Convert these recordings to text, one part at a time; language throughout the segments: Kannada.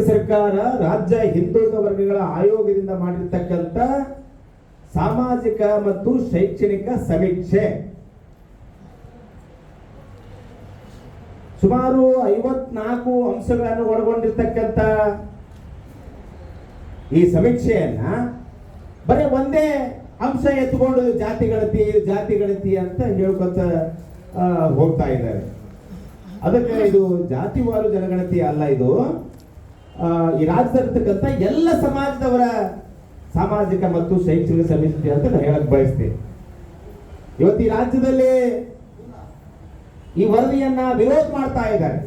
ಸರ್ಕಾರ ರಾಜ್ಯ ಹಿಂದುಳಿದ ವರ್ಗಗಳ ಆಯೋಗದಿಂದ ಮಾಡಿರ್ತಕ್ಕಂಥ ಸಾಮಾಜಿಕ ಮತ್ತು ಶೈಕ್ಷಣಿಕ ಸಮೀಕ್ಷೆ. ಸುಮಾರು ಐವತ್ನಾಲ್ಕು ಅಂಶಗಳನ್ನು ಒಳಗೊಂಡಿರ್ತಕ್ಕಂಥ ಈ ಸಮೀಕ್ಷೆಯನ್ನ ಬರೀ ಒಂದೇ ಅಂಶ ಎತ್ಕೊಂಡು ಜಾತಿ ಗಣತಿ ಜಾತಿ ಗಣತಿ ಅಂತ ಹೇಳ್ಕೊತ ಹೋಗ್ತಾ ಇದ್ದಾರೆ. ಅದಕ್ಕೆ ಇದು ಜಾತಿವಾರು ಜನಗಣತಿ ಅಲ್ಲ ಇದು. ಈ ರಾಜ್ಯದಲ್ಲಿರ್ತಕ್ಕಂಥ ಎಲ್ಲ ಸಮಾಜದವರ ಸಾಮಾಜಿಕ ಮತ್ತು ಶೈಕ್ಷಣಿಕ ಸಮಿತಿ ಅಂತ ನಾನು ಹೇಳಕ್ ಬಯಸ್ತೇನೆ. ಇವತ್ತು ಈ ರಾಜ್ಯದಲ್ಲಿ ಈ ವರದಿಯನ್ನ ವಿರೋಧ ಮಾಡ್ತಾ ಇದ್ದಾರೆ.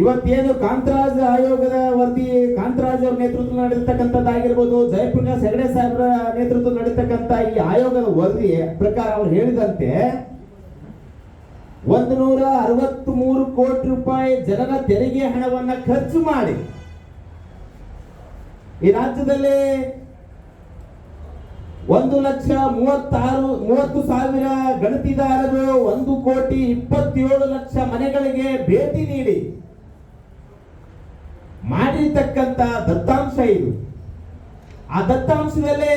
ಇವತ್ತೇನು ಕಾಂತರಾಜ್ ಆಯೋಗದ ವರದಿ, ಕಾಂತರಾಜ್ ಅವರ ನೇತೃತ್ವ ನಡೀತಕ್ಕಂಥದ್ದಾಗಿರ್ಬೋದು ಜಯಪ್ರಕಾಶ್ ಹೆಗಡೆ ಸಾಹೇಬರ ನೇತೃತ್ವ ನಡೀತಕ್ಕಂಥ ಈ ಆಯೋಗದ ವರದಿ ಪ್ರಕಾರ ಅವ್ರು ಹೇಳಿದಂತೆ ಒಂದು ನೂರ ಅರವತ್ತ್ ಮೂರು ಕೋಟಿ ರೂಪಾಯಿ ಜನರ ತೆರಿಗೆ ಹಣವನ್ನ ಖರ್ಚು ಮಾಡಿ ಈ ರಾಜ್ಯದಲ್ಲಿ ಒಂದು ಲಕ್ಷ ಮೂವತ್ತಾರು, ಮೂವತ್ತು ಸಾವಿರ ಗಣತಿದಾರರು ಒಂದು ಕೋಟಿ ಇಪ್ಪತ್ತೇಳು ಲಕ್ಷ ಮನೆಗಳಿಗೆ ಭೇಟಿ ನೀಡಿ ಮಾಡಿರ್ತಕ್ಕಂಥ ದತ್ತಾಂಶ ಇದು. ಆ ದತ್ತಾಂಶದಲ್ಲಿ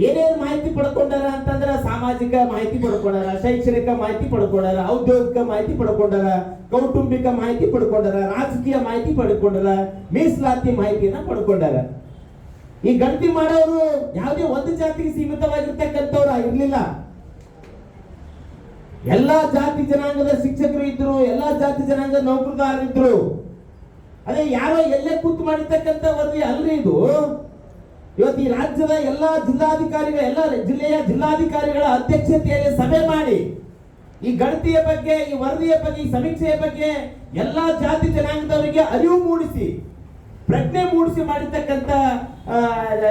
ಏನೇನು ಮಾಹಿತಿ ಪಡ್ಕೊಂಡಾರ ಅಂತಂದ್ರೆ ಸಾಮಾಜಿಕ ಮಾಹಿತಿ ಪಡ್ಕೊಂಡಾರ, ಶೈಕ್ಷಣಿಕ ಮಾಹಿತಿ ಪಡ್ಕೊಂಡಾರ, ಔದ್ಯೋಗಿಕ ಮಾಹಿತಿ ಪಡ್ಕೊಂಡಾರ, ಕೌಟುಂಬಿಕ ಮಾಹಿತಿ ಪಡ್ಕೊಂಡಾರ, ರಾಜಕೀಯ ಮಾಹಿತಿ ಪಡ್ಕೊಂಡಾರ, ಮೀಸಲಾತಿ ಮಾಹಿತಿಯನ್ನ ಪಡ್ಕೊಂಡಾರ. ಈ ಗಣತಿ ಮಾಡೋರು ಯಾವುದೇ ಒಂದು ಜಾತಿಗೆ ಸೀಮಿತವಾಗಿರ್ತಕ್ಕಂಥವ್ರು ಆಗಿರ್ಲಿಲ್ಲ. ಎಲ್ಲಾ ಜಾತಿ ಜನಾಂಗದ ಶಿಕ್ಷಕರು ಇದ್ರು, ಎಲ್ಲಾ ಜಾತಿ ಜನಾಂಗದ ನೌಕರದಾರರಿದ್ರು ಅದೇ ಯಾರೋ ಎಲ್ಲೇ ಕೂತು ಮಾಡಿರ್ತಕ್ಕಂಥ ಅಲ್ರಿ ಇದು. ಇವತ್ತು ಈ ರಾಜ್ಯದ ಎಲ್ಲಾ ಜಿಲ್ಲಾಧಿಕಾರಿಗಳ, ಎಲ್ಲ ಜಿಲ್ಲೆಯ ಜಿಲ್ಲಾಧಿಕಾರಿಗಳ ಅಧ್ಯಕ್ಷತೆಯಲ್ಲಿ ಸಭೆ ಮಾಡಿ, ಈ ಗಣತಿಯ ಬಗ್ಗೆ, ಈ ವರದಿಯ ಬಗ್ಗೆ, ಈ ಸಮೀಕ್ಷೆಯ ಬಗ್ಗೆ ಎಲ್ಲಾ ಜಾತಿ ಜನಾಂಗದವರಿಗೆ ಅರಿವು ಮೂಡಿಸಿ, ಪ್ರಜ್ಞೆ ಮೂಡಿಸಿ ಮಾಡಿರ್ತಕ್ಕಂಥ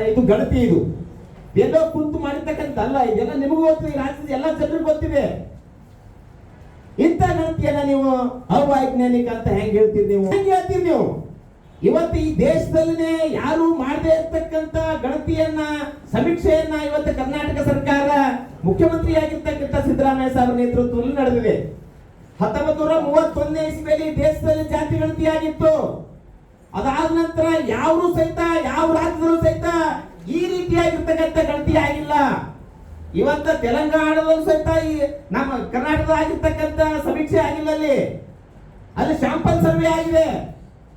ಇದು ಗಣತಿ ಇದು. ಎಲ್ಲೋ ಕುಂತು ಮಾಡಿರ್ತಕ್ಕಂಥ ಅಲ್ಲ, ಇದೆಲ್ಲ ನಿಮಗೂ ಗೊತ್ತಿದೆ ಈ ರಾಜ್ಯದ ಎಲ್ಲ ಜನರಿಗೂ ಗೊತ್ತಿದೆ. ಇಂಥ ಗಣತಿಯನ್ನ ನೀವು ಅವೈಜ್ಞಾನಿಕ ಅಂತ ಹೆಂಗ್ ಹೇಳ್ತೀರಿ ನೀವು? ಹೆಂಗ್ ಹೇಳ್ತೀರಿ ನೀವು? ಇವತ್ತು ಈ ದೇಶದಲ್ಲೇ ಯಾರು ಮಾಡದೇ ಇರ್ತಕ್ಕಂಥ ಗಣತಿಯನ್ನ, ಸಮೀಕ್ಷೆಯನ್ನ ಇವತ್ತು ಕರ್ನಾಟಕ ಸರ್ಕಾರ ಮುಖ್ಯಮಂತ್ರಿ ಆಗಿರ್ತಕ್ಕಂಥ ಸಿದ್ದರಾಮಯ್ಯ ಸಾಹೇಬರ ನೇತೃತ್ವದಲ್ಲಿ ನಡೆದಿದೆ. ಹತ್ತೊಂಬತ್ತು ನೂರ ಮೂವತ್ತೊಂದನೇ ಇಸ್ವಿಯಲ್ಲಿ ದೇಶದಲ್ಲಿ ಜಾತಿ ಗಣತಿ ಆಗಿತ್ತು ಅದಾದ ನಂತರ ಯಾರು ಸಹಿತ, ಯಾವ ರಾಜ್ಯದಲ್ಲೂ ಸಹಿತ ಈ ರೀತಿಯಾಗಿರ್ತಕ್ಕಂಥ ಗಣತಿ ಆಗಿಲ್ಲ. ಇವತ್ತ ತೆಲಂಗಾಣದಲ್ಲೂ ಸಹಿತ ಈ ನಮ್ಮ ಕರ್ನಾಟಕದ ಆಗಿರ್ತಕ್ಕಂಥ ಸಮೀಕ್ಷೆ ಆಗಿಲ್ಲ ಅಲ್ಲಿ. ಅಲ್ಲಿ ಶಾಂಪಲ್ ಸರ್ವೆ ಆಗಿದೆ.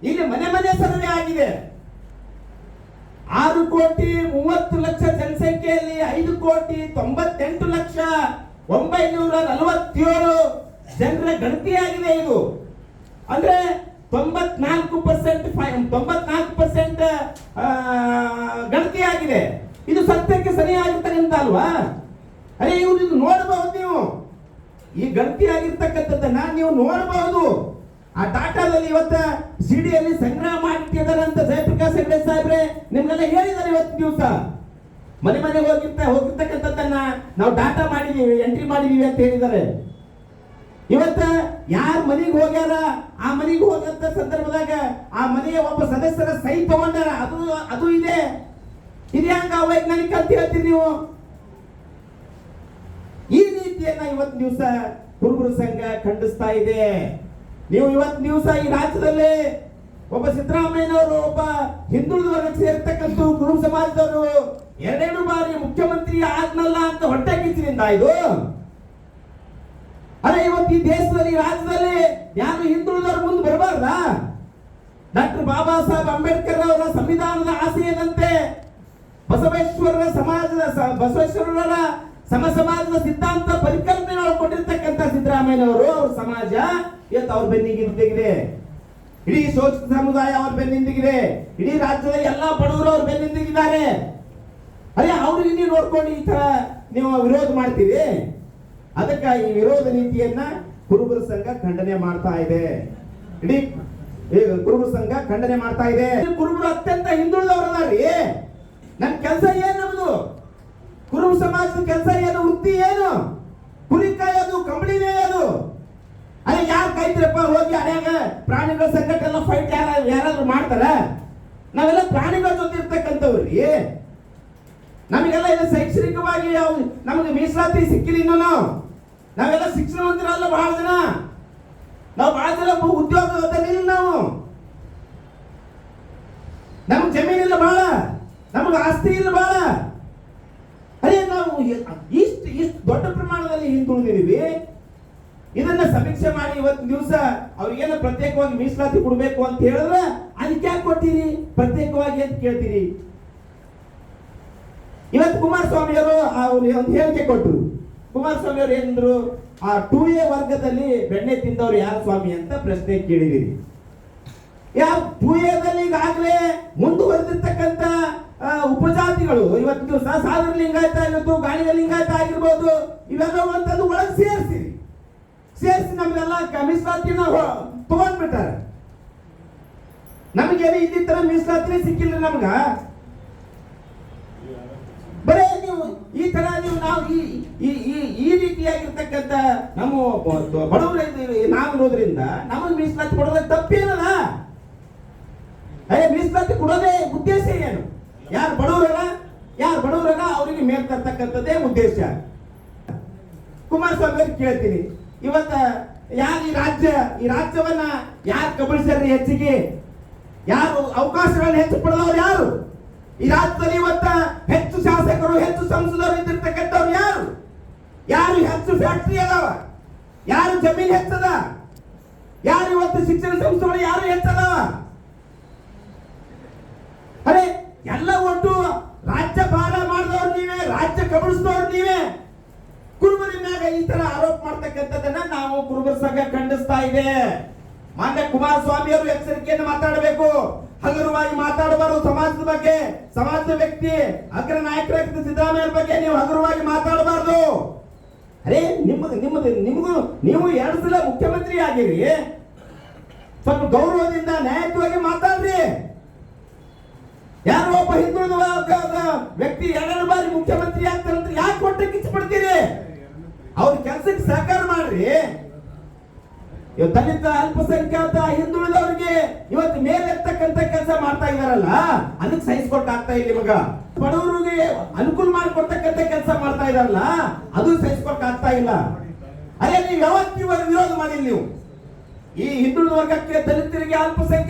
ಇಲ್ಲಿ ಮನೆ ಮನೆ ಸರ್ವೆ ಆಗಿದೆ. ಆರು ಕೋಟಿ ಮೂವತ್ತು ಲಕ್ಷ ಜನಸಂಖ್ಯೆಯಲ್ಲಿ ಐದು ಕೋಟಿ ತೊಂಬತ್ತೆಂಟು ಲಕ್ಷ ಒಂಬೈನೂರ ನಲವತ್ತೇಳು ಜನರ ಗಣತಿಯಾಗಿದೆ ಇದು. ಅಂದ್ರೆ ತೊಂಬತ್ನಾಲ್ಕು ಪರ್ಸೆಂಟ್ ತೊಂಬತ್ನಾಲ್ಕು ಪರ್ಸೆಂಟ್ ಗಣತಿಯಾಗಿದೆ. ಇದು ಸತ್ಯಕ್ಕೆ ಸರಿಯಾಗಿರ್ತಕ್ಕಂಥ ಅಲ್ವಾ? ಅರೆ, ಇವ್ರು ಇದು ನೋಡಬಹುದು ನೀವು. ಈ ಗಣತಿ ಆಗಿರ್ತಕ್ಕಂಥದ್ದನ್ನ ನೀವು ನೋಡಬಹುದು. ಆ ಡಾಟಾದಲ್ಲಿ ಇವತ್ತ ಸಿಡಿಯಲ್ಲಿ ಸಂಗ್ರಹ ಮಾಡಿಟ್ಟಿದ್ದಾರೆ ಅಂತ ಜಯಪ್ರಕಾಶ್ ಹೆಗಡೆ ಸಾಹೇಬ್ರೆ ನಿಮ್ಗೆಲ್ಲ ಹೇಳಿದ್ದಾರೆ ಇವತ್ತು ದಿವಸ. ಮನೆ ಮನೆ ಹೋಗಿರ್ತ ಹೋಗಿರ್ತಕ್ಕಂಥದ್ದನ್ನ ನಾವು ಡಾಟಾ ಮಾಡಿದೀವಿ, ಎಂಟ್ರಿ ಮಾಡಿದೀವಿ ಅಂತ ಹೇಳಿದ್ದಾರೆ. ಇವತ್ತ ಯಾರ ಮನೆಗೆ ಹೋಗ್ಯಾರ, ಆ ಮನೆಗೆ ಹೋಗಂತ ಸಂದರ್ಭದಾಗ ಆ ಮನೆಯ ಒಬ್ಬ ಸದಸ್ಯರ ಸಹಿ ತಗೊಂಡಾರ, ಅದು ಅದು ಇದೆ. ಇದು ಹಂಗ ವೈಜ್ಞಾನಿಕ ಅಂತ ಹೇಳ್ತೀರಿ ನೀವು. ಈ ರೀತಿಯನ್ನ ಇವತ್ತು ದಿವಸ ಕುರುಬರು ಸಂಘ ಖಂಡಿಸ್ತಾ ಇದೆ. ನೀವು ಇವತ್ತು ದಿವಸ ಈ ರಾಜ್ಯದಲ್ಲಿ ಒಬ್ಬ ಸಿದ್ದರಾಮಯ್ಯನವರು, ಒಬ್ಬ ಹಿಂದುಳಿದ ವರ್ಗಕ್ಕೆ ಸೇರ್ತಕ್ಕಂಥ ಕುರುಬ ಸಮಾಜದವರು ಎರಡೆರಡು ಬಾರಿ ಮುಖ್ಯಮಂತ್ರಿ ಆದ್ನಲ್ಲ ಅಂತ ಹೊಟ್ಟೆ ಕಿಚ್ಚಿನಿಂದ ಇದು. ಅರೆ, ಇವತ್ತು ಈ ದೇಶದಲ್ಲಿ ರಾಜ್ಯದಲ್ಲಿ ಯಾರು ಹಿಂದುಳಿದವರು ಮುಂದೆ ಬರಬಾರ್ದ? ಡಾಕ್ಟರ್ ಬಾಬಾ ಸಾಹೇಬ್ ಅಂಬೇಡ್ಕರ್ ಅವರ ಸಂವಿಧಾನದ ಆಶಯದಂತೆ ಬಸವೇಶ್ವರರ ಸಮಾಜದ ಬಸವೇಶ್ವರರ ಸಮ ಸಮಾಜದ ಸಿದ್ಧಾಂತ ಪರಿಕಲ್ಪನೆ ಕೊಟ್ಟಿರ್ತಕ್ಕಂಥ ಸಿದ್ದರಾಮಯ್ಯನವರು ಅವ್ರ ಸಮಾಜ. ಇವತ್ತು ಅವ್ರ ಬೆನ್ನಿಗೆ ನಿಂತಿದೆ ಇಡೀ ಶೋಷಿತ ಸಮುದಾಯ ಅವ್ರ ಬೆನ್ನಿಂದಿಗಿದೆ ಇಡೀ ರಾಜ್ಯದ ಎಲ್ಲಾ ಬಡವರು ಅವ್ರ ಬೆನ್ನಿಂದಿಗಿದ್ದಾರೆ ಅದೇ ಅವ್ರಿಗೆ ನೀವು ನೋಡ್ಕೊಂಡು ಈ ತರ ನೀವು ವಿರೋಧ ಮಾಡ್ತೀರಿ? ಅದಕ್ಕೆ ಈ ವಿರೋಧ ನೀತಿಯನ್ನ ಕುರುಬರ ಸಂಘ ಖಂಡನೆ ಮಾಡ್ತಾ ಇದೆ. ಇಡೀ ಕುರುಬರ ಸಂಘ ಖಂಡನೆ ಮಾಡ್ತಾ ಇದೆ. ಕುರುಬರು ಅತ್ಯಂತ ಹಿಂದುಳಿದವರದಾರ್ರಿ ನನ್ ಕೆಲಸ ಏನ್ ನಮ್ದು? ಕುರುಬ ಸಮಾಜದ ಕೆಲಸ ಏನು? ವೃತ್ತಿ ಏನು? ಕುರಿ ಕಾಯೋದು ಕಂಬಳಿನೇ ಅದು ಅದೇ ಯಾರು ಕಾಯ್ತಿರಪ್ಪ ಹೋಗಿ ಅಡ್ಯಾಗ ಪ್ರಾಣಿಗಳ ಸಂಕಟ ಫೈಟ್ ಯಾರ ಯಾರಾದ್ರೂ ಮಾಡ್ತಾರ? ನಾವೆಲ್ಲ ಪ್ರಾಣಿಗಳ ಜೊತೆ ಇರ್ತಕ್ಕಂಥವ್ರಿ. ನಮಗೆಲ್ಲ ಇದು ಶೈಕ್ಷಣಿಕವಾಗಿ ನಮಗೆ ಮೀಸಲಾತಿ ಸಿಕ್ಕಿಲ್ಲ ಇನ್ನೂ ನಾವೆಲ್ಲ ಶಿಕ್ಷಣವಂತರಲ್ಲ ಬಹಳ ಜನ. ನಾವು ಬಹಳ ಜನ ಉದ್ಯೋಗ ನಾವು. ನಮ್ಗೆ ಜಮೀನಿಲ್ಲ ಬಹಳ ನಮಗೆ ಆಸ್ತಿ ಇಲ್ಲ ಬಹಳ ಇಷ್ಟು ಇಷ್ಟು ದೊಡ್ಡ ಪ್ರಮಾಣದಲ್ಲಿ ಹಿಂದುಳಿದಿದ್ದೀವಿ. ಇದನ್ನ ಸಮೀಕ್ಷೆ ಮಾಡಿ ಇವತ್ತು ದಿವಸ ಅವ್ರಿಗೇನ ಪ್ರತ್ಯೇಕವಾಗಿ ಮೀಸಲಾತಿ ಕೊಡಬೇಕು ಅಂತ ಹೇಳಿದ್ರೆ ಅದಕ್ಕೆ ಯಾಕೆ ಕೊಟ್ಟಿರಿ ಪ್ರತ್ಯೇಕವಾಗಿ ಅಂತ ಕೇಳ್ತೀರಿ. ಇವತ್ತು ಕುಮಾರಸ್ವಾಮಿ ಅವರು ಅವ್ರು ಒಂದು ಹೇಳಿಕೆ ಕೊಟ್ಟರು. ಕುಮಾರಸ್ವಾಮಿ ಅವರು ಏನಂದ್ರು ಆ ಟೂ ಎ ವರ್ಗದಲ್ಲಿ ಬೆಣ್ಣೆ ತಿಂದವ್ರು ಯಾರು ಸ್ವಾಮಿ ಅಂತ ಪ್ರಶ್ನೆ ಕೇಳಿದಿರಿ. ಯಾವ ಟೂ ಎದಲ್ಲಿ ಈಗಾಗಲೇ ಮುಂದುವರೆದಿರ್ತಕ್ಕಂಥ ಉಪಜಾತಿಗಳು. ಇವತ್ತು ಸಾಧನ ಲಿಂಗಾಯತ ಆಗಿರ್ಬೋದು ಗಾಣಿಗ ಲಿಂಗಾಯತ ಆಗಿರ್ಬೋದು. ಇವೆಲ್ಲ ಒಂದು ಒಳಗೆ ಸೇರಿಸಿರಿ ಸೇರಿಸಿ ನಮ್ಗೆಲ್ಲ ಮೀಸಲಾತಿನ ತಗೊಂಡ್ಬಿಟ್ಟಾರೆ. ನಮಗೇನು ಇಲ್ಲಿ ಮೀಸಲಾತಿನೇ ಸಿಕ್ಕಿಲ್ಲ ನಮ್ಗ? ಬರೇ ನೀವು ಈ ತರ ನೀವು ನಾವು ಈ ಈ ಈ ರೀತಿಯಾಗಿರ್ತಕ್ಕಂಥ ನಮ್ಮ ಬಡವರ ಬಡವರು ಇದ್ದೀವಿ ನಾವು ಇರೋದ್ರಿಂದ ನಮಗೆ ಮೀಸಲಾತಿ ಕೊಡೋದಕ್ಕೆ ತಪ್ಪೇನಲ್ಲ? ಅದೇ ಮೀಸಲಾತಿ ಕೊಡೋದೇ ಉದ್ದೇಶ ಏನು? ಯಾರು ಬಡವರಲ್ಲ? ಯಾರು ಬಡವರಲ್ಲ? ಅವರಿಗೆ ಮೇಲ್ ತರ್ತಕ್ಕಂಥದ್ದೇ ಉದ್ದೇಶ. ಕುಮಾರಸ್ವಾಮಿ ಕೇಳ್ತೀನಿ. ಇವತ್ತ ಯಾರು ಈ ರಾಜ್ಯ, ಈ ರಾಜ್ಯವನ್ನ ಯಾರು ಕಬಳಿಸ್ಯಾರ್ರಿ ಹೆಚ್ಚಿಗೆ? ಯಾರು ಅವಕಾಶಗಳನ್ನು ಹೆಚ್ಚು ಪಡೆದವ್ರು ಯಾರು? ಈ ರಾಜ್ಯದಲ್ಲಿ ಇವತ್ತ ಹೆಚ್ಚು ಶಾಸಕರು, ಹೆಚ್ಚು ಸಂಸದರು ಇದ್ದಿರ್ತಕ್ಕಂಥವ್ರು ಯಾರು? ಯಾರು ಹೆಚ್ಚು ಫ್ಯಾಕ್ಟ್ರಿ ಅದಾವ? ಯಾರು ಜಮೀನು ಹೆಚ್ಚದ? ಯಾರು ಇವತ್ತು ಶಿಕ್ಷಣ ಸಂಸ್ಥೆಗಳು ಯಾರು ಹೆಚ್ಚದವ ಅರೆ ಎಲ್ಲ ಒಟ್ಟು ರಾಜ್ಯ ಭಾರ ಮಾಡಿದವ್ರು ನೀವೇ ರಾಜ್ಯ ಕಬಳಿಸಿದವ್ರು ನೀವೇ ಈ ತರ ಆರೋಪ ಮಾಡ್ತಕ್ಕಂಥದ್ದನ್ನ ನಾವು ಕುರುಬರ ಸಂಘ ಖಂಡಿಸ್ತಾ ಇದೆ. ಮಾನ್ಯ ಕುಮಾರಸ್ವಾಮಿ ಅವರು ಎಚ್ಚರಿಕೆಯನ್ನು ಮಾತಾಡಬೇಕು. ಹಗುರವಾಗಿ ಮಾತಾಡಬಾರದು ಸಮಾಜದ ಬಗ್ಗೆ. ಸಮಾಜದ ವ್ಯಕ್ತಿ, ಅಗ್ರ ನಾಯಕರಾಗಿದ್ದ ಸಿದ್ದರಾಮಯ್ಯ ಬಗ್ಗೆ ನೀವು ಹಗುರವಾಗಿ ಮಾತಾಡಬಾರದು. ಅರೇ, ನಿಮ್ಮದು ನಿಮ್ಮದು, ನಿಮಗೂ, ನೀವು ಎರಡು ಸಲ ಮುಖ್ಯಮಂತ್ರಿ ಆಗಿರಿ. ಸ್ವಲ್ಪ ಗೌರವದಿಂದ ನ್ಯಾಯಯುತವಾಗಿ ಮಾತಾಡ್ರಿ. ಯಾರೋ ಒಬ್ಬ ಹಿಂದುಳಿದ ವ್ಯಕ್ತಿ ಎರಡು ಬಾರಿ ಮುಖ್ಯಮಂತ್ರಿ ಆಗ್ತಾರಂತ ಯಾಕೆ ಕೊಟ್ಟರೆ ಕಿಚ್ಚು ಪಡ್ತೀರಿ? ಅವ್ರ ಕೆಲಸಕ್ಕೆ ಸಹಕಾರ ಮಾಡ್ರಿ. ಇವತ್ತು ದಲಿತ, ಅಲ್ಪಸಂಖ್ಯಾತ, ಹಿಂದುಳಿದವರಿಗೆ ಇವತ್ತು ಮೇಲೆತ್ತಕ್ಕಂತ ಕೆಲಸ ಮಾಡ್ತಾ ಇದಾರಲ್ಲ, ಅದಕ್ಕೆ ಸಹಿಸ್ಕೊಟ್ಟು ಆಗ್ತಾ ಇಲ್ಲ ಇವಾಗ ಬಡವರಿಗೆ ಅನುಕೂಲ ಮಾಡಿಕೊಡ್ತಕ್ಕಂತ ಕೆಲಸ ಮಾಡ್ತಾ ಇದಾರಲ್ಲ, ಅದು ಸಹಿಸ್ಕೊಟ್ಟಾಗ್ತಾ ಇಲ್ಲ. ಅದೇ ನೀವು ಯಾವತ್ತಿವ ವಿರೋಧ ಮಾಡಿಲ್ಲ ನೀವು. ಈ ಹಿಂದುಳಿದ ವರ್ಗಕ್ಕೆ ದಲಿತರಿಗೆ ಅಲ್ಪಸಂಖ್ಯಾತ